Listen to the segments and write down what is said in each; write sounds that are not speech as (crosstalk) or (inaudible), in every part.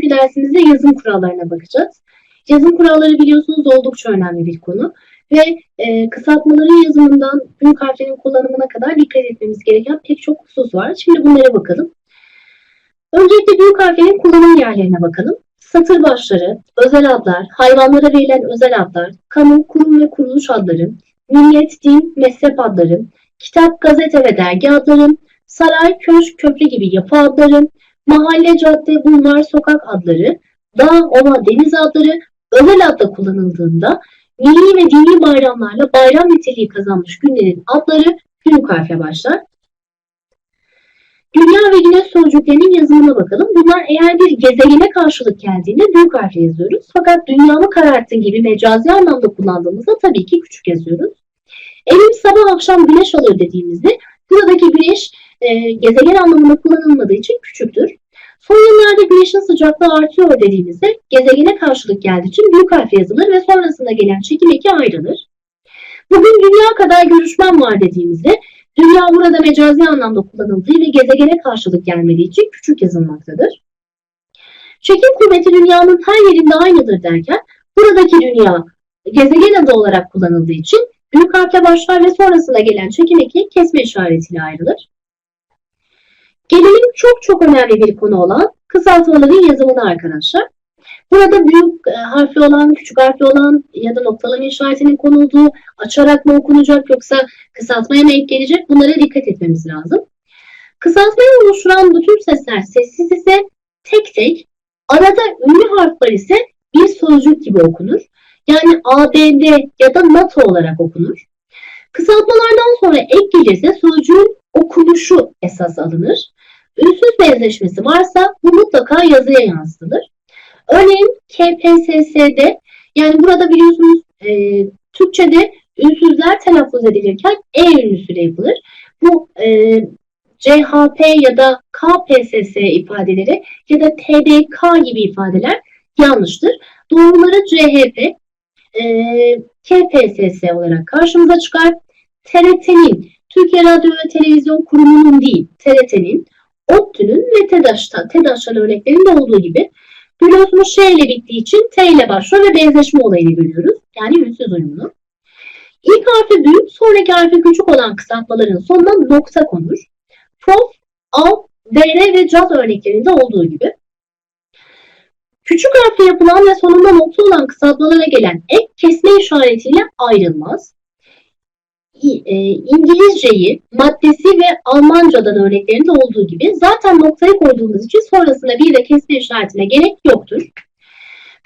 bugünkü dersimizde yazım kurallarına bakacağız. Yazım kuralları biliyorsunuz oldukça önemli bir konu ve e, kısaltmaların yazımından büyük harflerin kullanımına kadar dikkat etmemiz gereken pek çok husus var. Şimdi bunlara bakalım. Öncelikle büyük harflerin kullanım yerlerine bakalım. Satır başları, özel adlar, hayvanlara verilen özel adlar, kamu, kurum ve kuruluş adları, millet, din, mezhep adları, kitap, gazete ve dergi adları, saray, köşk, köprü gibi yapı adları, mahalle, cadde, bulvar, sokak adları, dağ, ova, deniz adları özel adla kullanıldığında milli ve dini bayramlarla bayram niteliği kazanmış günlerin adları büyük harfe başlar. Dünya ve güneş sözcüklerinin yazımına bakalım. Bunlar eğer bir gezegene karşılık geldiğinde büyük harfle yazıyoruz. Fakat dünyamı kararttın gibi mecazi anlamda kullandığımızda tabii ki küçük yazıyoruz. Elim sabah akşam güneş alır dediğimizde buradaki güneş e, gezegen anlamında kullanılmadığı için küçüktür. Son yıllarda güneşin sıcaklığı artıyor dediğimizde gezegene karşılık geldiği için büyük harf yazılır ve sonrasında gelen çekim eki ayrılır. Bugün dünya kadar görüşmem var dediğimizde dünya burada mecazi anlamda kullanıldığı ve gezegene karşılık gelmediği için küçük yazılmaktadır. Çekim kuvveti dünyanın her yerinde aynıdır derken buradaki dünya gezegen adı olarak kullanıldığı için büyük harfle başlar ve sonrasında gelen çekim eki kesme işaretiyle ayrılır. Gelelim çok çok önemli bir konu olan kısaltmaların yazımına arkadaşlar. Burada büyük e, harfli olan, küçük harfli olan ya da noktalama işaretinin konulduğu, açarak mı okunacak yoksa kısaltmaya mı ek gelecek bunlara dikkat etmemiz lazım. Kısaltmayı oluşturan bütün sesler sessiz ise tek tek, arada ünlü harfler ise bir sözcük gibi okunur. Yani ABD ya da NATO olarak okunur. Kısaltmalardan sonra ek gelirse sözcüğün okunuşu esas alınır. Ünsüz benzeşmesi varsa bu mutlaka yazıya yansıtılır. Örneğin KPSS'de yani burada biliyorsunuz e, Türkçe'de ünsüzler telaffuz edilirken E ünlüsüyle yapılır. Bu e, CHP ya da KPSS ifadeleri ya da TDK gibi ifadeler yanlıştır. Doğruları CHP, e, KPSS olarak karşımıza çıkar. TRT'nin, Türkiye Radyo ve Televizyon Kurumu'nun değil, TRT'nin, ODTÜ'nün ve TEDAŞ'ta, TEDAŞ'tan örneklerinde olduğu gibi biliyorsunuz Ş ile bittiği için T ile başlıyor ve benzeşme olayını görüyoruz. Yani ünsüz uyumlu. İlk harfi büyük, sonraki harfi küçük olan kısaltmaların sonuna nokta konur. Prof, al, dr ve caz örneklerinde olduğu gibi. Küçük harfle yapılan ve sonunda nokta olan kısaltmalara gelen ek kesme işaretiyle ayrılmaz. E, İngilizceyi, maddesi ve Almancadan örneklerinde olduğu gibi zaten noktayı koyduğumuz için sonrasında bir de kesme işaretine gerek yoktur.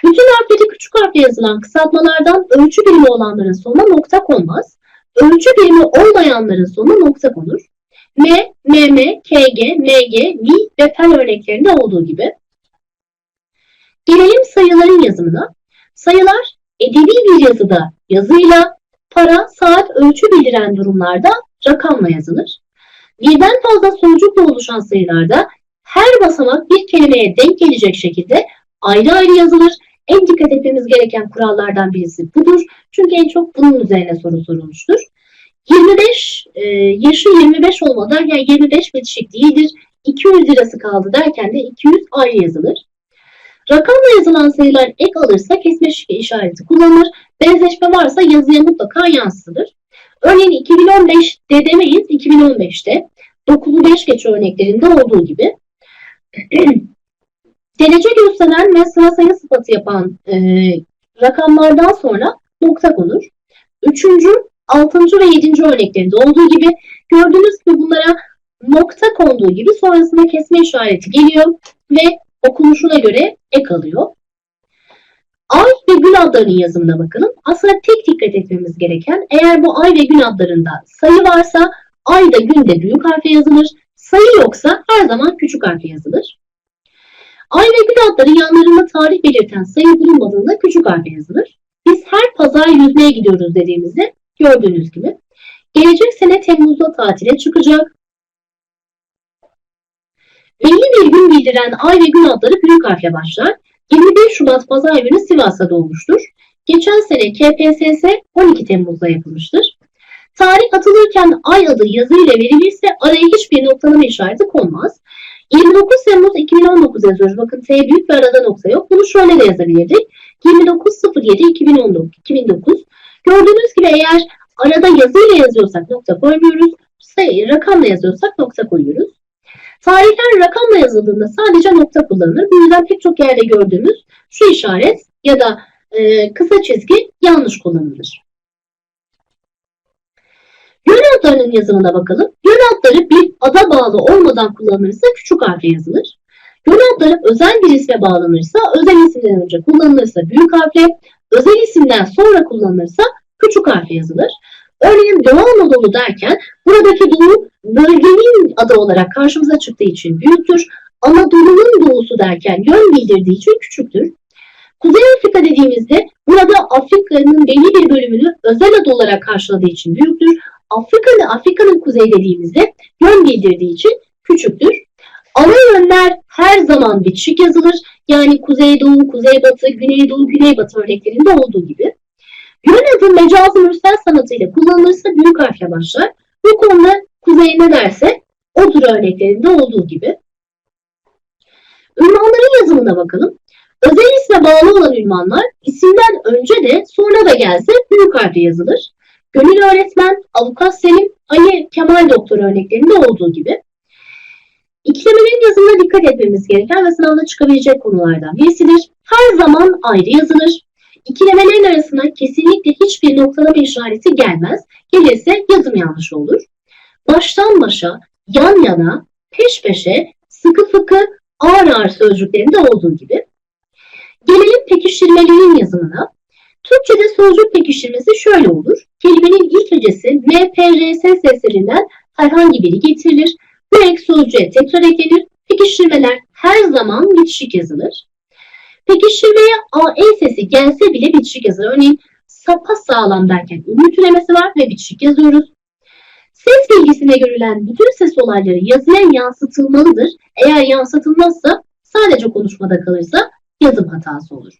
Bütün harfleri küçük harfle yazılan kısaltmalardan ölçü birimi olanların sonuna nokta konmaz. Ölçü birimi olmayanların sonuna nokta konur. M, MM, KG, MG, V ve PEL örneklerinde olduğu gibi. Gelelim sayıların yazımına. Sayılar edebi bir yazıda yazıyla, para, saat, ölçü bildiren durumlarda rakamla yazılır. Birden fazla sözcükle oluşan sayılarda her basamak bir kelimeye denk gelecek şekilde ayrı ayrı yazılır. En dikkat etmemiz gereken kurallardan birisi budur. Çünkü en çok bunun üzerine soru sorulmuştur. 25, e, yaşı 25 olmadan yani 25 bitişik değildir. 200 lirası kaldı derken de 200 ayrı yazılır. Rakamla yazılan sayılar ek alırsa kesme işareti kullanılır. Benzeşme varsa yazıya mutlaka yansıtılır. Örneğin 2015 de demeyiz 2015'te. 9'u 5 geç örneklerinde olduğu gibi. (clears throat) Derece gösteren ve sıra sayı sıfatı yapan e, rakamlardan sonra nokta konur. Üçüncü, altıncı ve yedinci örneklerinde olduğu gibi gördüğünüz gibi bunlara nokta konduğu gibi sonrasında kesme işareti geliyor ve okunuşuna göre ek alıyor. Ay ve gün adlarının yazımına bakalım. Aslında tek dikkat etmemiz gereken eğer bu ay ve gün adlarında sayı varsa ay da gün de büyük harfle yazılır. Sayı yoksa her zaman küçük harfle yazılır. Ay ve gün adları yanlarında tarih belirten sayı bulunmadığında küçük harfle yazılır. Biz her pazar yüzmeye gidiyoruz dediğimizde gördüğünüz gibi. Gelecek sene Temmuz'da tatile çıkacak. Belli bir gün bildiren ay ve gün adları büyük harfle başlar. 21 Şubat Pazar günü Sivas'ta doğmuştur. Geçen sene KPSS 12 Temmuz'da yapılmıştır. Tarih atılırken ay adı yazıyla verilirse araya hiçbir noktalama işareti konmaz. 29 Temmuz 2019 yazıyoruz. Bakın T büyük ve arada nokta yok. Bunu şöyle de yazabilirdik. 29.07 2019. 2009. Gördüğünüz gibi eğer arada yazıyla yazıyorsak nokta koymuyoruz. Rakamla yazıyorsak nokta koyuyoruz. Tarihler rakamla yazıldığında sadece nokta kullanılır. Bu yüzden pek çok yerde gördüğümüz şu işaret ya da e, kısa çizgi yanlış kullanılır. Yön adlarının yazımına bakalım. Yön adları bir ada bağlı olmadan kullanılırsa küçük harfle yazılır. Yön adları özel bir isme bağlanırsa, özel isimden önce kullanılırsa büyük harfle, özel isimden sonra kullanılırsa küçük harfle yazılır. Örneğin Doğu Anadolu derken buradaki Doğu bölgenin adı olarak karşımıza çıktığı için büyüktür. Anadolu'nun doğusu derken yön bildirdiği için küçüktür. Kuzey Afrika dediğimizde burada Afrika'nın belli bir bölümünü özel adı olarak karşıladığı için büyüktür. Afrika'nın Afrika'nın kuzey dediğimizde yön bildirdiği için küçüktür. Ana yönler her zaman bitişik yazılır. Yani kuzeydoğu, kuzeybatı, güneydoğu, güneybatı örneklerinde olduğu gibi. Yön adı mecazı mürsel sanatıyla kullanılırsa büyük harfle başlar. Bu konuda kuzey ne derse odur örneklerinde olduğu gibi. Ünvanların yazımına bakalım. Özel isme bağlı olan ünvanlar isimden önce de sonra da gelse büyük harfle yazılır. Gönül öğretmen, avukat Selim, Ali Kemal doktor örneklerinde olduğu gibi. İkilemelerin yazımına dikkat etmemiz gereken ve sınavda çıkabilecek konulardan birisidir. Her zaman ayrı yazılır. İkilemelerin arasına kesinlikle hiçbir noktalama işareti gelmez. Gelirse yazım yanlış olur. Baştan başa, yan yana, peş peşe, sıkı fıkı, ağır ağır sözcüklerinde olduğu gibi. Gelelim pekiştirmelerin yazımına. Türkçe'de sözcük pekiştirmesi şöyle olur. Kelimenin ilk hecesi M, P, R, S seslerinden herhangi biri getirilir. Bu ek sözcüğe tekrar eklenir. Pekiştirmeler her zaman bitişik yazılır. Pekiştirmeye A, E sesi gelse bile bitişik yazılır. Örneğin sapa sağlam derken ünlü türemesi var ve bitişik yazıyoruz. Ses bilgisine görülen bütün ses olayları yazıya yansıtılmalıdır. Eğer yansıtılmazsa sadece konuşmada kalırsa yazım hatası olur.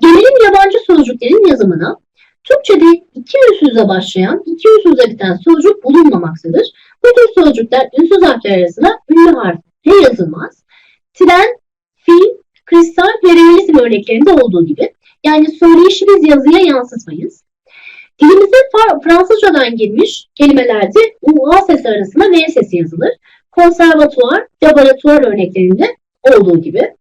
Gelelim yabancı sözcüklerin yazımına. Türkçe'de iki ünsüzle başlayan, iki ünsüzle biten sözcük bulunmamaktadır. Bu tür sözcükler ünsüz harfler arasında ünlü harfle yazılmaz. Tren, film, kristal ve örneklerinde olduğu gibi. Yani söyleyişimiz yazıya yansıtmayız. Dilimize Fransızcadan girmiş kelimelerde UA sesi arasında V sesi yazılır. Konservatuvar, laboratuvar örneklerinde olduğu gibi.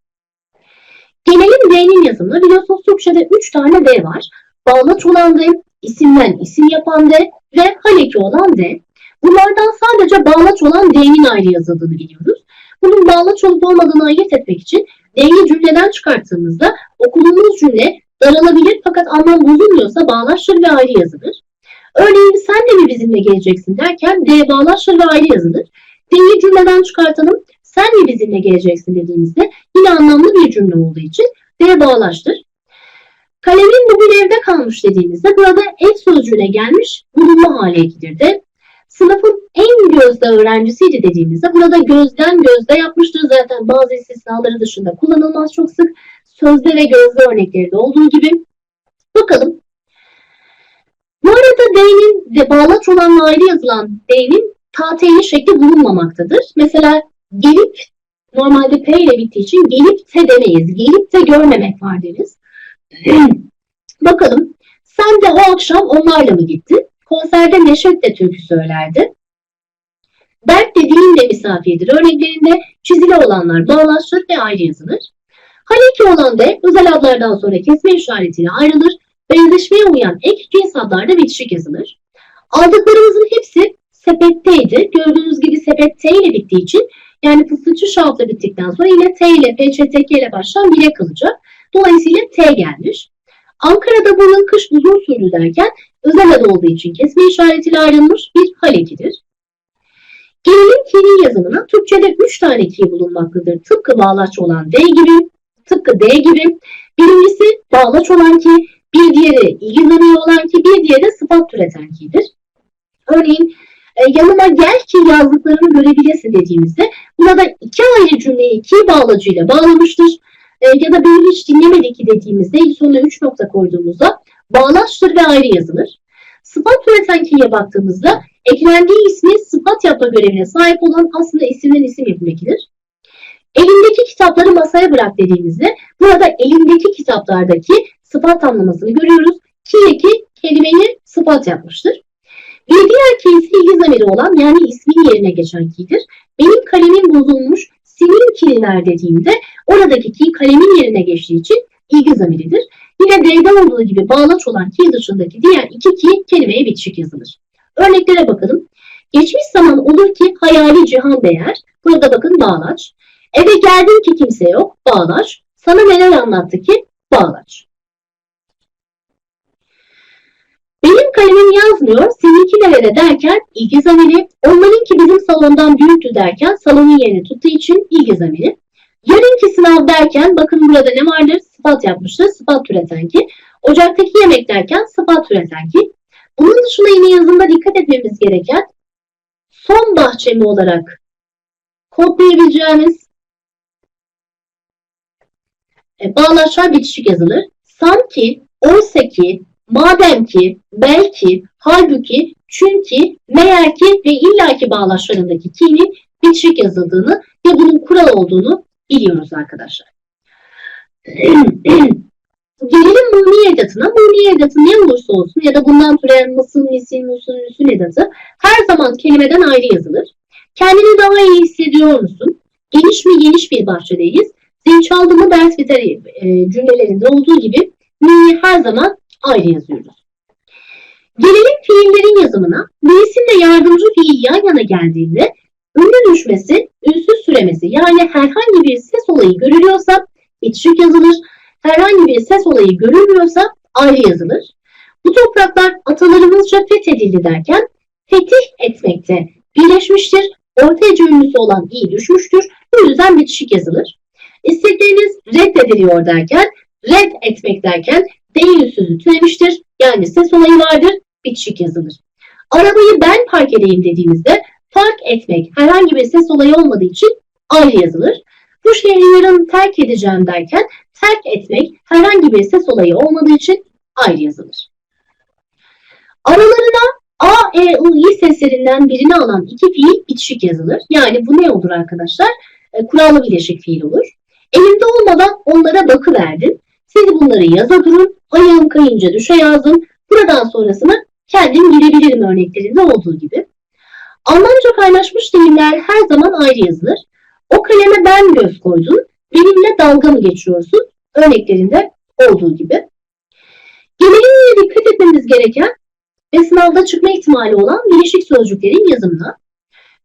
Gelelim D'nin yazımına. Biliyorsunuz Türkçe'de 3 tane D var. Bağlaç olan D, isimden isim yapan D ve haleki olan D. Bunlardan sadece bağlaç olan D'nin ayrı yazıldığını biliyoruz. Bunun bağlaç olup olmadığını ayırt etmek için D'yi cümleden çıkarttığımızda okuduğumuz cümle daralabilir fakat anlam bozulmuyorsa bağlaçtır ve ayrı yazılır. Örneğin sen de mi bizimle geleceksin derken D bağlaçtır ve ayrı yazılır. D'yi cümleden çıkartalım. Sen mi bizimle geleceksin dediğimizde yine anlamlı bir cümle olduğu için D bağlaçtır. Kalemin bugün evde kalmış dediğimizde burada ev sözcüğüne gelmiş bulunma hali ekidir de. Sınıfın en gözde öğrencisiydi dediğimizde burada gözden gözde yapmıştır zaten bazı istisnaları dışında kullanılmaz çok sık sözde ve gözde örneklerinde olduğu gibi. Bakalım. Bu arada D'nin de bağlaç olan ayrı yazılan D'nin tateyli şekli bulunmamaktadır. Mesela gelip normalde P ile bittiği için gelip de demeyiz. Gelip de görmemek var deriz. (clears throat) Bakalım. Sen de o akşam onlarla mı gittin? Konserde Neşet de türkü söylerdi. Berk de dilinle misafirdir. Örneklerinde çizili olanlar bağlaşır ve ayrı yazılır. Haleki olan da özel adlardan sonra kesme işaretiyle ayrılır. Benzeşmeye uyan ek cins adlarda bitişik yazılır. Aldıklarımızın hepsi sepetteydi. Gördüğünüz gibi sepet T ile bittiği için yani fıstıkçı şahapla bittikten sonra yine T ile PÇTK ile başlayan bile kalacak. Dolayısıyla T gelmiş. Ankara'da bu yıl kış uzun sürdü derken özel adı olduğu için kesme işaretiyle ayrılmış bir halekidir. Gelelim ki'nin yazımına. Türkçe'de 3 tane ki bulunmaktadır. Tıpkı bağlaç olan D gibi, tıpkı D gibi. Birincisi bağlaç olan ki, bir diğeri ilgi zararı olan ki, bir diğeri sıfat türeten ki'dir. Örneğin e, yanıma gel ki yazdıklarını görebilesin dediğimizde burada iki ayrı cümleyi ki bağlacıyla bağlamıştır. E, ya da beni hiç dinlemedi ki dediğimizde sonuna 3 nokta koyduğumuzda bağlaçtır ve ayrı yazılır. Sıfat türeten ki'ye baktığımızda eklendiği ismi sıfat yapma görevine sahip olan aslında isimden isim yapım ekidir. Elindeki kitapları masaya bırak dediğimizde burada elindeki kitaplardaki sıfat tamlamasını görüyoruz. Ki eki kelimeyi sıfat yapmıştır. Bir diğer ki ise ilgi olan yani ismin yerine geçen ki'dir. Benim kalemim bozulmuş, senin kililer dediğimde oradaki ki kalemin yerine geçtiği için ilgi zamiridir. Yine D'de olduğu gibi bağlaç olan ki dışındaki diğer iki ki kelimeye bitişik yazılır. Örneklere bakalım. Geçmiş zaman olur ki hayali cihan değer. Burada bakın bağlaç. Eve geldin ki kimse yok. Bağlaç. Sana neler anlattı ki? Bağlaç. Benim kalemim yazmıyor, seninki nerede derken ilgi zamiri, onlarınki bizim salondan büyüktü derken salonun yerini tuttuğu için ilgi zamiri. Yarınki sınav derken bakın burada ne vardır? Sıfat yapmıştır, sıfat türeten ki. Ocaktaki yemek derken sıfat türeten ki. Bunun dışında yine yazımda dikkat etmemiz gereken son bahçemi olarak kodlayabileceğimiz e, bağlaçlar bitişik yazılır. Sanki, oysa ki, madem ki, belki, halbuki, çünkü, meğer ki ve illaki bağlaçlarındaki ki'nin bitişik yazıldığını ve bunun kural olduğunu biliyoruz arkadaşlar. (clears throat) Gelelim muni edatına. Muni edatı ne olursa olsun ya da bundan türeyen mısın, misin, musun, müsün edatı her zaman kelimeden ayrı yazılır. Kendini daha iyi hissediyor musun? Geniş mi geniş bir bahçedeyiz? Zil çaldı mı ders biter e, cümlelerinde olduğu gibi muni her zaman ayrı yazıyoruz. Gelelim fiillerin yazımına. Mevsimle yardımcı fiil yan yana geldiğinde ünlü düşmesi, yani herhangi bir ses olayı görülüyorsa bitişik yazılır. Herhangi bir ses olayı görülmüyorsa ayrı yazılır. Bu topraklar atalarımızca fethedildi derken fetih etmekte birleşmiştir. Ortaya ünlüsü olan i düşmüştür. Bu yüzden bitişik yazılır. İstekleriniz reddediliyor derken red etmek derken değil sözü türemiştir. Yani ses olayı vardır. Bitişik yazılır. Arabayı ben park edeyim dediğimizde fark etmek herhangi bir ses olayı olmadığı için ayrı yazılır. Bu şehri yarın terk edeceğim derken terk etmek herhangi bir ses olayı olmadığı için ayrı yazılır. Aralarına A, E, U, I seslerinden birini alan iki fiil bitişik yazılır. Yani bu ne olur arkadaşlar? E, kurallı bileşik fiil olur. Elimde olmadan onlara bakıverdim. Siz bunları yaza durun. Ayağım kayınca düşe yazdım. Buradan sonrasını kendim girebilirim örneklerinde olduğu gibi. Almanca kaynaşmış deyimler her zaman ayrı yazılır. O kaleme ben göz koydum. Benimle dalga mı geçiyorsun? Örneklerinde olduğu gibi. Gelelim dikkat etmemiz gereken ve sınavda çıkma ihtimali olan bileşik sözcüklerin yazımına.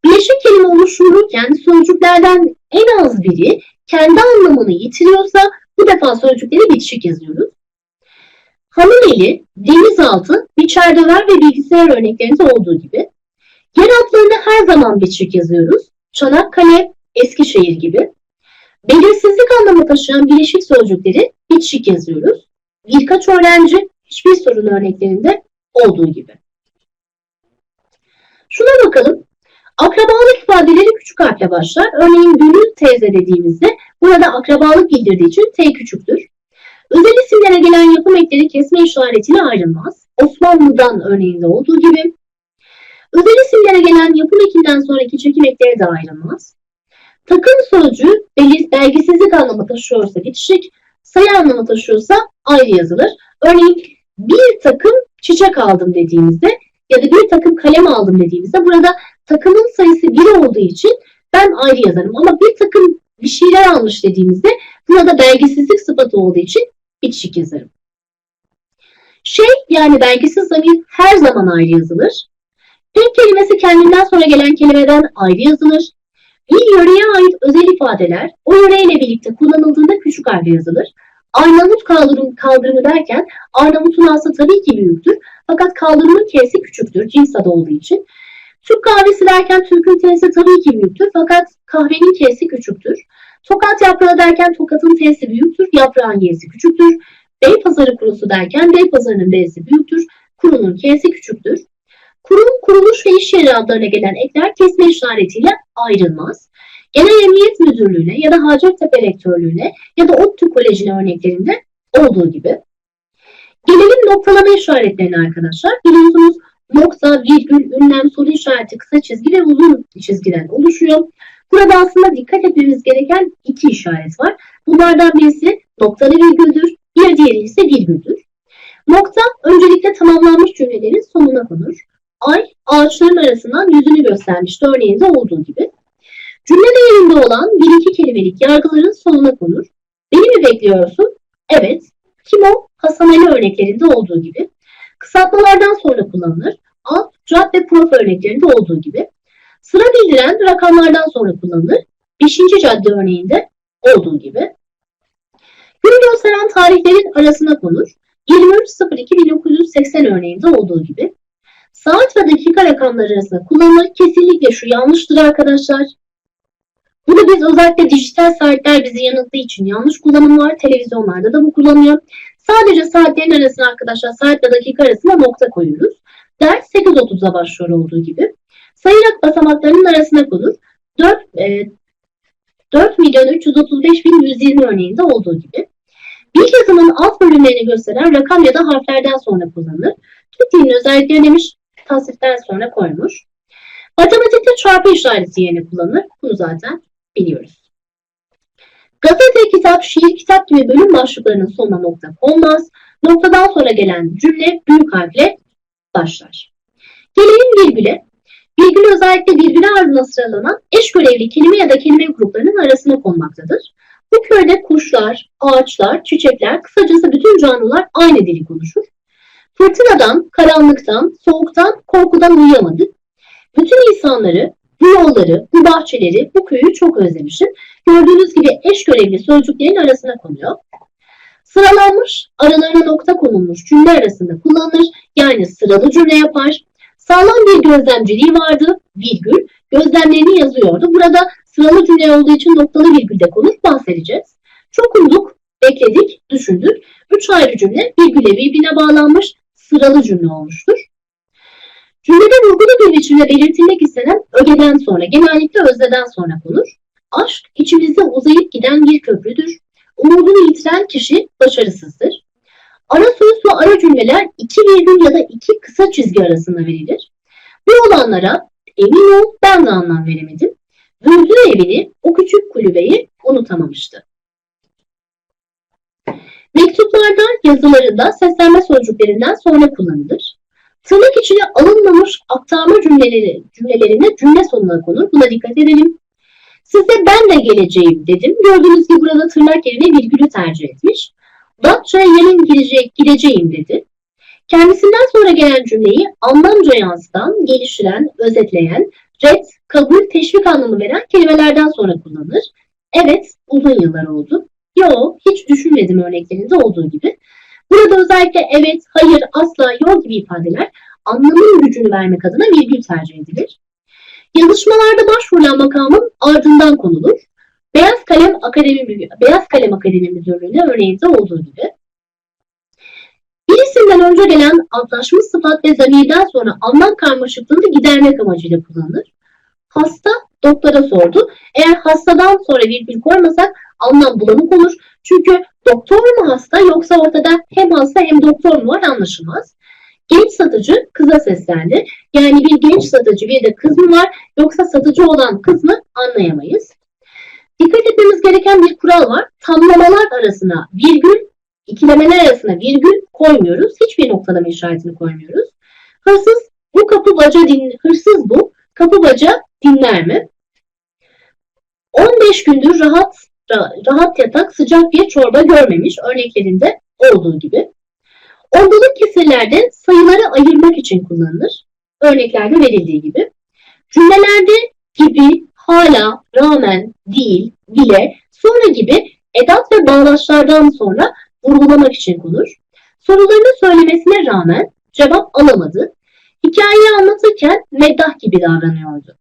Bileşik kelime oluşturulurken sözcüklerden en az biri kendi anlamını yitiriyorsa bu defa sözcükleri bitişik yazıyoruz. Hanım eli, denizaltı, biçer döver ve bilgisayar örneklerinde olduğu gibi. Yer adlarını her zaman bitişik yazıyoruz. Çanakkale, Eskişehir gibi. Belirsizlik anlamı taşıyan bileşik sözcükleri bitişik yazıyoruz. Birkaç öğrenci hiçbir sorun örneklerinde olduğu gibi. Şuna bakalım. Akrabalık ifadeleri küçük harfle başlar. Örneğin Gönül teyze dediğimizde burada akrabalık bildirdiği için T küçüktür. Özel isimlere gelen yapım ekleri kesme işaretiyle ayrılmaz. Osmanlı'dan örneğinde olduğu gibi. Özel isimlere gelen yapım ekinden sonraki çekim ekleri de ayrılmaz. Takım sözcüğü belir, belgisizlik anlamı taşıyorsa bitişik, sayı anlamı taşıyorsa ayrı yazılır. Örneğin bir takım çiçek aldım dediğimizde ya da bir takım kalem aldım dediğimizde burada takımın sayısı bir olduğu için ben ayrı yazarım. Ama bir takım bir şeyler almış dediğimizde burada belgesizlik sıfatı olduğu için bitişik yazarım. Şey yani belgesiz zamir her zaman ayrı yazılır. Tek kelimesi kendinden sonra gelen kelimeden ayrı yazılır. Bir yöreye ait özel ifadeler o yöreyle birlikte kullanıldığında küçük harfle yazılır. Arnavut kaldırım, kaldırımı derken Arnavut'un ası tabii ki büyüktür. Fakat kaldırımın K'si küçüktür cins adı olduğu için. Türk kahvesi derken Türk'ün T'si tabii ki büyüktür. Fakat kahvenin K'si küçüktür. Tokat yaprağı derken Tokat'ın T'si büyüktür. Yaprağın Y'si küçüktür. Beypazarı kurusu derken Beypazarı'nın B'si büyüktür. Kurunun K'si küçüktür. Kurum, kuruluş ve iş yeri adlarına gelen ekler kesme işaretiyle ayrılmaz. Genel Emniyet Müdürlüğü'ne ya da Hacettepe Rektörlüğü'ne ya da ODTÜ Koleji'ne örneklerinde olduğu gibi. Gelelim noktalama işaretlerine arkadaşlar. Biliyorsunuz nokta, virgül, ünlem, soru işareti, kısa çizgi ve uzun çizgiden oluşuyor. Burada aslında dikkat etmemiz gereken iki işaret var. Bunlardan birisi noktalı virgüldür, bir diğeri ise virgüldür. Nokta öncelikle tamamlanmış cümlelerin sonuna konur. Ay ağaçların arasından yüzünü göstermişti örneğinde olduğu gibi. Cümle değerinde olan bir iki kelimelik yargıların sonuna konur. Beni mi bekliyorsun? Evet. Kim o? Hasan Ali örneklerinde olduğu gibi. Kısaltmalardan sonra kullanılır. Alt, cad ve prof örneklerinde olduğu gibi. Sıra bildiren rakamlardan sonra kullanılır. Beşinci cadde örneğinde olduğu gibi. Gün gösteren tarihlerin arasına konur. 23.02.1980 örneğinde olduğu gibi. Saat ve dakika rakamları arasında kullanılır. Kesinlikle şu yanlıştır arkadaşlar. Bunu biz özellikle dijital saatler bizi yanılttığı için yanlış kullanım var. Televizyonlarda da bu kullanılıyor. Sadece saatlerin arasına arkadaşlar saat ve dakika arasına nokta koyuyoruz. Ders 8.30'a başlıyor olduğu gibi. Sayırak basamaklarının arasına konur. 4, e, 4 milyon 335 bin 120 örneğinde olduğu gibi. Bir yazımın alt bölümlerini gösteren rakam ya da harflerden sonra kullanılır. Türk dilinin özellikleri demiş, tasniften sonra koymuş. Matematikte çarpı işareti yerine kullanılır. Bunu zaten biliyoruz. Gazete, kitap, şiir, kitap gibi bölüm başlıklarının sonuna nokta konmaz. Noktadan sonra gelen cümle büyük harfle başlar. Gelelim virgüle. Virgül özellikle virgüle ardına sıralanan eş görevli kelime ya da kelime gruplarının arasına konmaktadır. Bu köyde kuşlar, ağaçlar, çiçekler, kısacası bütün canlılar aynı dili konuşur. Fırtınadan, karanlıktan, soğuktan, korkudan uyuyamadık. Bütün insanları, bu yolları, bu bahçeleri, bu köyü çok özlemişim. Gördüğünüz gibi eş görevli sözcüklerin arasına konuyor. Sıralanmış, aralarına nokta konulmuş cümle arasında kullanılır. Yani sıralı cümle yapar. Sağlam bir gözlemciliği vardı, virgül, gözlemlerini yazıyordu. Burada sıralı cümle olduğu için noktalı virgülde konur, bahsedeceğiz. Çok umduk, bekledik, düşündük. Üç ayrı cümle virgüle birbirine bağlanmış sıralı cümle olmuştur. Cümlede vurgulu bir biçimde belirtilmek istenen ögeden sonra, genellikle özneden sonra konur. Aşk içimizde uzayıp giden bir köprüdür. Umudunu yitiren kişi başarısızdır. Ara söz ve ara cümleler iki virgül ya da iki kısa çizgi arasında verilir. Bu olanlara emin ol ben de anlam veremedim. Vürdü evini, o küçük kulübeyi unutamamıştı. Mektuplarda, yazılarında seslenme sözcüklerinden sonra kullanılır. Tırnak içine alınmamış aktarma cümleleri, cümlelerine cümle sonuna konur. Buna dikkat edelim. Size ben de geleceğim dedim. Gördüğünüz gibi burada tırnak yerine virgülü tercih etmiş. Datça'ya yarın girecek, gideceğim dedi. Kendisinden sonra gelen cümleyi anlamca yansıtan, geliştiren, özetleyen, red, kabul, teşvik anlamı veren kelimelerden sonra kullanılır. Evet, uzun yıllar oldu. Yo, hiç düşünmedim örneklerinde olduğu gibi. Burada özellikle evet, hayır, asla, yo gibi ifadeler anlamın gücünü vermek adına virgül tercih edilir. Yazışmalarda başvurulan makamın ardından konulur. Beyaz Kalem Akademi Beyaz Kalem Akademi Müdürlüğü'ne örneğinde olduğu gibi. Bir isimden önce gelen antlaşmış sıfat ve zamirden sonra anlam karmaşıklığını gidermek amacıyla kullanılır. Hasta doktora sordu. Eğer hastadan sonra virgül koymasak anlam bulanık olur. Çünkü doktor mu hasta yoksa ortada hem hasta hem doktor mu var anlaşılmaz. Genç satıcı kıza seslendi. Yani bir genç satıcı bir de kız mı var yoksa satıcı olan kız mı anlayamayız. Dikkat etmemiz gereken bir kural var. Tamlamalar arasına virgül, ikilemeler arasına virgül koymuyoruz. Hiçbir noktalama işaretini koymuyoruz. Hırsız bu kapı baca din, hırsız bu kapı baca dinler mi? 15 gündür rahat rahat yatak sıcak bir çorba görmemiş örneklerinde olduğu gibi. Ondalık kesirlerde sayıları ayırmak için kullanılır. Örneklerde verildiği gibi. Cümlelerde gibi, hala, rağmen, değil, bile, sonra gibi edat ve bağlaçlardan sonra vurgulamak için konur. Sorularını söylemesine rağmen cevap alamadı. Hikayeyi anlatırken meddah gibi davranıyordu.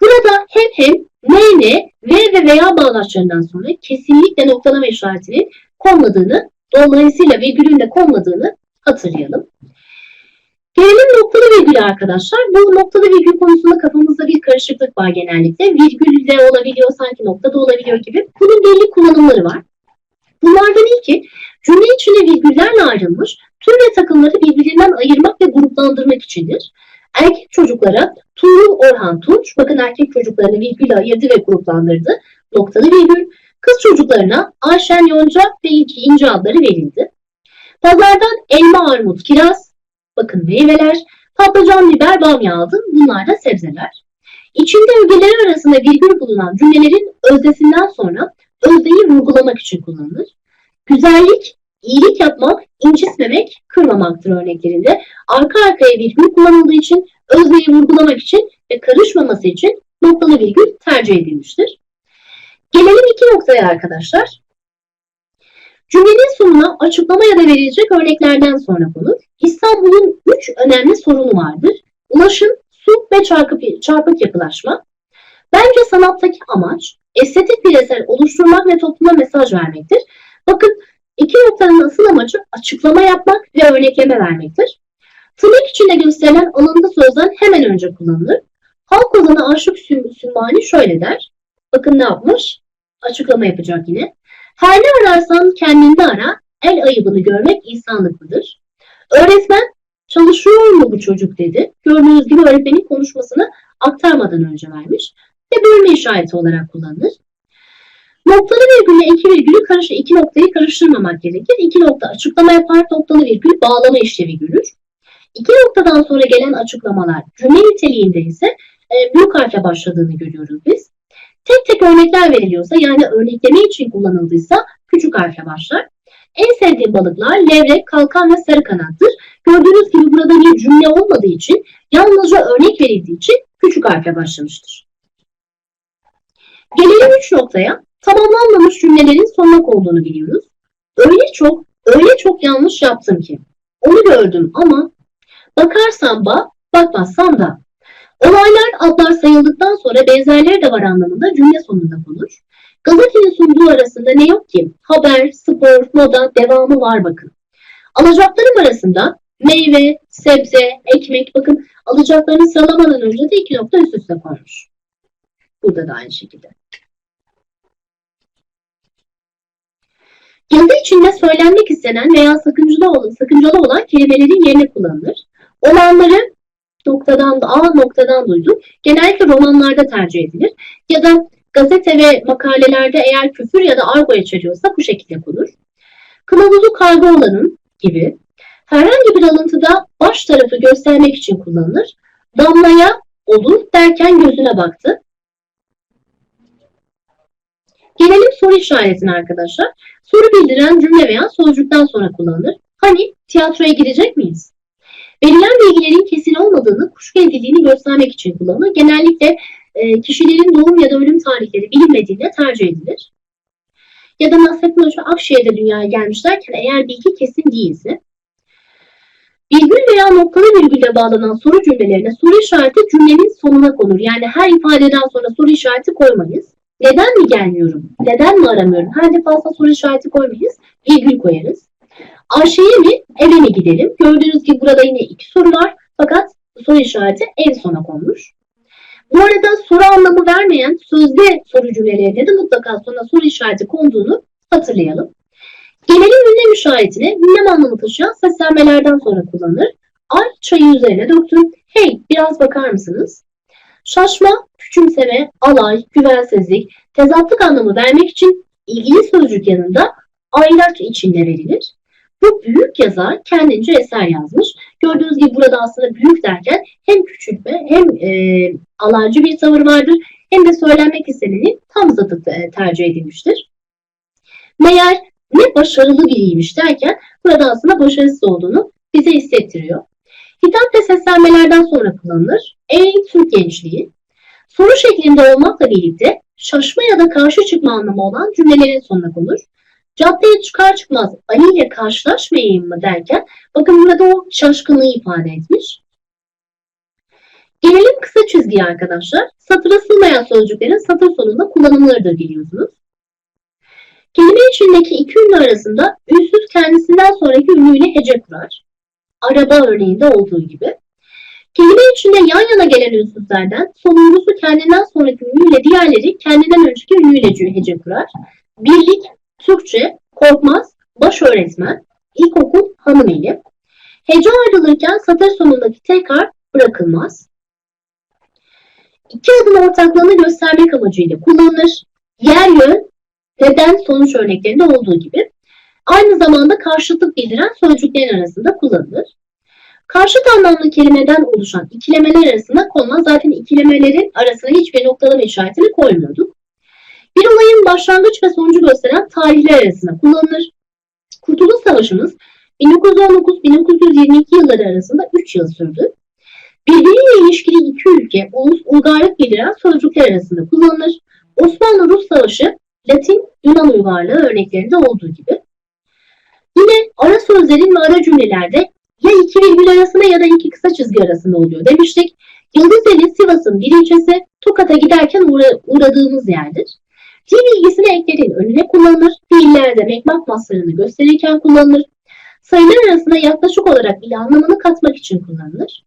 Burada hem hem, ne ne, ve ve veya bağlaçlarından sonra kesinlikle noktalama işaretinin konmadığını, dolayısıyla virgülün de konmadığını hatırlayalım. Gelelim noktalı virgül arkadaşlar. Bu noktalı virgül konusunda kafamızda bir karışıklık var genellikle. Virgül de olabiliyor, sanki nokta da olabiliyor gibi. Bunun belli kullanımları var. Bunlardan ilki Cümle içinde virgüllerle ayrılmış tür ve takımları birbirinden ayırmak ve gruplandırmak içindir. Erkek çocuklara Tuğrul Orhan Tunç, bakın erkek çocuklarını virgülle ayırdı ve gruplandırdı. Noktalı virgül. Kız çocuklarına Ayşen Yonca ve İlki İnce adları verildi. Pazardan elma, armut, kiraz, bakın meyveler, patlıcan, biber, bamya aldım. Bunlar da sebzeler. İçinde ögeleri arasında virgül bulunan cümlelerin özdesinden sonra özdeyi vurgulamak için kullanılır. Güzellik, iyilik yapmak, incitmemek, kırmamaktır örneklerinde. Arka arkaya virgül kullanıldığı için özdeyi vurgulamak için ve karışmaması için noktalı virgül tercih edilmiştir. Gelelim iki noktaya arkadaşlar. Cümlenin sonuna açıklama ya da verilecek örneklerden sonra konur. İstanbul'un üç önemli sorunu vardır. Ulaşım, su ve çarpık, çarpık yapılaşma. Bence sanattaki amaç estetik bir eser oluşturmak ve topluma mesaj vermektir. Bakın iki noktanın asıl amacı açıklama yapmak ve örnekleme vermektir. Tırnak içinde gösterilen alındı sözden hemen önce kullanılır. Halk ozanı Aşık Sümmani şöyle der. Bakın ne yapmış? Açıklama yapacak yine. Her ne ararsan kendinde ara, el ayıbını görmek insanlık mıdır? Öğretmen, çalışıyor mu bu çocuk dedi. Gördüğünüz gibi öğretmenin konuşmasını aktarmadan önce vermiş ve bölme işareti olarak kullanılır. Noktalı virgülle iki virgülü karış iki noktayı karıştırmamak gerekir. İki nokta açıklama yapar, noktalı virgül bağlama işlevi görür. İki noktadan sonra gelen açıklamalar cümle niteliğinde ise e, büyük harfle başladığını görüyoruz biz. Tek tek örnekler veriliyorsa yani örnekleme için kullanıldıysa küçük harfle başlar. En sevdiğim balıklar levrek, kalkan ve sarı kanattır. Gördüğünüz gibi burada bir cümle olmadığı için yalnızca örnek verildiği için küçük harfle başlamıştır. Gelelim üç noktaya. Tamamlanmamış cümlelerin sonrak olduğunu biliyoruz. Öyle çok, öyle çok yanlış yaptım ki. Onu gördüm ama bakarsan bak, bakmazsan da. Olaylar adlar sayıldıktan sonra benzerleri de var anlamında cümle sonunda konur. Gazetenin sunduğu arasında ne yok ki? Haber, spor, moda, devamı var bakın. Alacaklarım arasında meyve, sebze, ekmek bakın alacaklarını sıralamadan önce de iki nokta üst üste konmuş. Burada da aynı şekilde. Yazı içinde söylenmek istenen veya sakıncalı olan, sakıncalı olan kelimelerin yerine kullanılır. Olanları noktadan da A noktadan duyduk. Genellikle romanlarda tercih edilir. Ya da gazete ve makalelerde eğer küfür ya da argo içeriyorsa bu şekilde konur. Kılavuzu kargo olanın gibi herhangi bir alıntıda baş tarafı göstermek için kullanılır. Damlaya olur derken gözüne baktı. Gelelim soru işaretine arkadaşlar. Soru bildiren cümle veya sözcükten sonra kullanılır. Hani tiyatroya girecek miyiz? Verilen bilgilerin kesin olmadığını, kuşku edildiğini göstermek için kullanılır. Genellikle e, kişilerin doğum ya da ölüm tarihleri bilinmediğinde tercih edilir. Ya da Nasrettin Hoca Akşehir'de dünyaya gelmiş derken eğer bilgi kesin değilse. Virgül veya noktalı virgülle bağlanan soru cümlelerine soru işareti cümlenin sonuna konur. Yani her ifadeden sonra soru işareti koymayız. Neden mi gelmiyorum? Neden mi aramıyorum? Her defasında soru işareti koymayız. Virgül koyarız. Ayşe'ye mi eve mi gidelim? Gördüğünüz gibi burada yine iki soru var. Fakat soru işareti en sona konmuş. Bu arada soru anlamı vermeyen sözde soru cümlelerinde de mutlaka sonra soru işareti konduğunu hatırlayalım. Gelelim ünlem işaretine ünlem anlamı taşıyan seslenmelerden sonra kullanılır. Ay çayı üzerine döktüm. Hey biraz bakar mısınız? Şaşma, küçümseme, alay, güvensizlik, tezatlık anlamı vermek için ilgili sözcük yanında ayraç içinde verilir. Bu büyük yazar kendince eser yazmış. Gördüğünüz gibi burada aslında büyük derken hem küçültme hem e, alaycı bir tavır vardır hem de söylenmek istenenin tam zıtı tercih edilmiştir. Meğer ne başarılı biriymiş derken burada aslında başarısız olduğunu bize hissettiriyor. Hitap ve seslenmelerden sonra kullanılır. Ey Türk gençliği. Soru şeklinde olmakla birlikte şaşma ya da karşı çıkma anlamı olan cümlelerin sonuna konur. Caddeye çıkar çıkmaz Ali ile karşılaşmayayım mı derken bakın burada o şaşkınlığı ifade etmiş. Gelelim kısa çizgiye arkadaşlar. Satıra sığmayan sözcüklerin satır sonunda kullanımlarıdır biliyorsunuz. Kelime içindeki iki ünlü arasında ünsüz kendisinden sonraki ünlüyle hece kurar. Araba örneğinde olduğu gibi. Kelime içinde yan yana gelen ünsüzlerden sonuncusu kendinden sonraki ünlüyle diğerleri kendinden önceki ünlüyle hece kurar. Birlik, Türkçe, korkmaz, baş öğretmen, ilkokul hanımeli. Hece ayrılırken satır sonundaki tek harf bırakılmaz. İki adım ortaklığını göstermek amacıyla kullanılır. Yer yön, neden sonuç örneklerinde olduğu gibi. Aynı zamanda karşıtlık bildiren sözcüklerin arasında kullanılır. Karşıt anlamlı kelimeden oluşan ikilemeler arasında konulan zaten ikilemelerin arasına hiçbir noktalama işaretini koymuyorduk. Bir olayın başlangıç ve sonucu gösteren tarihler arasında kullanılır. Kurtuluş Savaşımız 1919-1922 yılları arasında 3 yıl sürdü. Birbiriyle ilişkili iki ülke, ulus, uygarlık bildiren sözcükler arasında kullanılır. Osmanlı-Rus Savaşı, Latin, Yunan uygarlığı örneklerinde olduğu gibi. Yine ara sözlerin ve ara cümlelerde ya iki virgül arasında ya da iki kısa çizgi arasında oluyor demiştik. Yıldızeli Sivas'ın bir ilçesi Tokat'a giderken uğra uğradığımız yerdir. Dil bilgisini eklerin önüne kullanılır. Fiillerde mekmak maslarını gösterirken kullanılır. Sayılar arasında yaklaşık olarak ile anlamını katmak için kullanılır.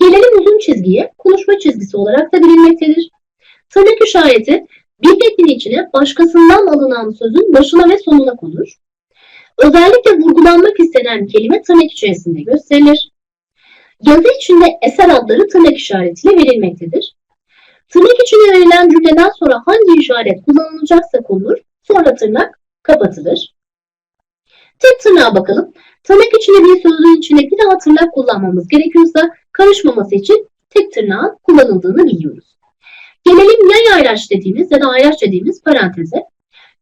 Gelelim uzun çizgiye, konuşma çizgisi olarak da bilinmektedir. Tırnak işareti bir metnin içine başkasından alınan sözün başına ve sonuna konur. Özellikle vurgulanmak istenen kelime tırnak içerisinde gösterilir. Yazı içinde eser adları tırnak işaretiyle verilmektedir. Tırnak içine verilen cümleden sonra hangi işaret kullanılacaksa konulur, sonra tırnak kapatılır. Tek tırnağa bakalım. Tırnak içinde bir sözün içine bir daha tırnak kullanmamız gerekiyorsa karışmaması için tek tırnağın kullanıldığını biliyoruz. Gelelim ya yayraç dediğimiz ya da ayraç dediğimiz paranteze.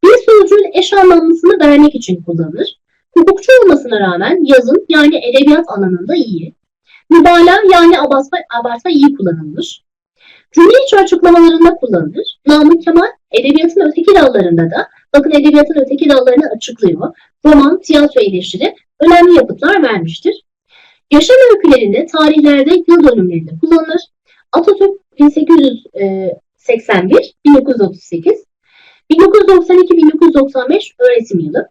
Bir sözcüğün eş anlamlısını vermek için kullanılır. Hukukçu olmasına rağmen yazın yani edebiyat alanında iyi. Mübalağa yani abartma, abartma iyi kullanılmış. Cümle içi açıklamalarında kullanılır. Namık Kemal edebiyatın öteki dallarında da bakın edebiyatın öteki dallarını açıklıyor. Roman, tiyatro eleştiri önemli yapıtlar vermiştir. Yaşam öykülerinde, tarihlerde, yıl dönümlerinde kullanılır. Atatürk 1881, 1938, 1992-1995 öğretim yılı.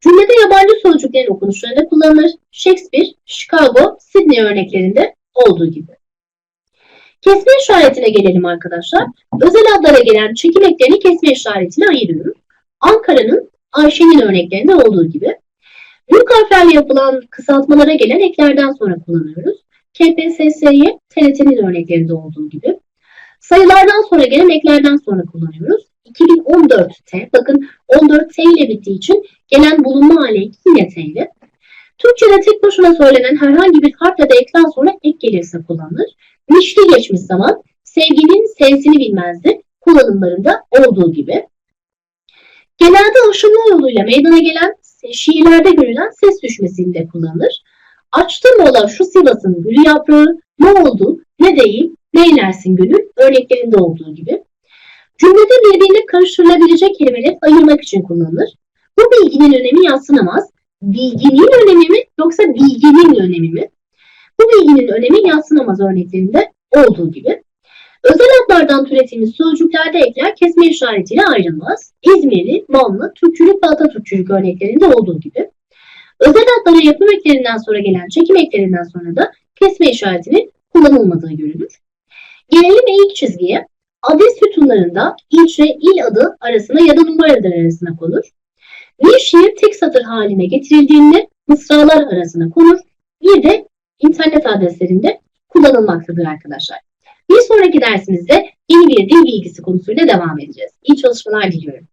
Cümlede yabancı sözcüklerin okunuşlarında kullanılır. Shakespeare, Chicago, Sydney örneklerinde olduğu gibi. Kesme işaretine gelelim arkadaşlar. Özel adlara gelen çekim eklerini kesme işaretine ayırıyorum. Ankara'nın Ayşe'nin örneklerinde olduğu gibi. Büyük harflerle yapılan kısaltmalara gelen eklerden sonra kullanıyoruz. KPSS'ye TRT'nin örneklerinde olduğu gibi. Sayılardan sonra gelen eklerden sonra kullanıyoruz. 2014T, bakın 14T ile bittiği için gelen bulunma hali yine T ile. Türkçe'de tek başına söylenen herhangi bir harf ya da ekten sonra ek gelirse kullanılır. Mişli geçmiş zaman sevginin sevsini bilmezdi kullanımlarında olduğu gibi. Genelde aşınma yoluyla meydana gelen şiirlerde görülen ses düşmesiyle kullanılır. Açtım ola şu Sivas'ın gülü yaprağı ne oldu ne değil ne inersin gülü örneklerinde olduğu gibi. Cümlede birbirine karıştırılabilecek kelimeleri ayırmak için kullanılır. Bu bilginin önemi yatsınamaz. Bilginin önemi mi yoksa bilginin önemi mi? Bu bilginin önemi yatsınamaz örneklerinde olduğu gibi. Özel adlardan türetilmiş sözcüklerde ekler kesme işaretiyle ayrılmaz. İzmirli, Vanlı, Türkçülük ve Atatürkçülük örneklerinde olduğu gibi. Özel adlara yapım eklerinden sonra gelen çekim eklerinden sonra da kesme işaretinin kullanılmadığı görülür. Gelelim ilk çizgiye. Adres sütunlarında ilçe, il adı arasına ya da numaralar arasına konur. Bir şiir tek satır haline getirildiğinde mısralar arasına konur. Bir de internet adreslerinde kullanılmaktadır arkadaşlar. Bir sonraki dersimizde yeni bir dil bilgisi konusuyla devam edeceğiz. İyi çalışmalar diliyorum.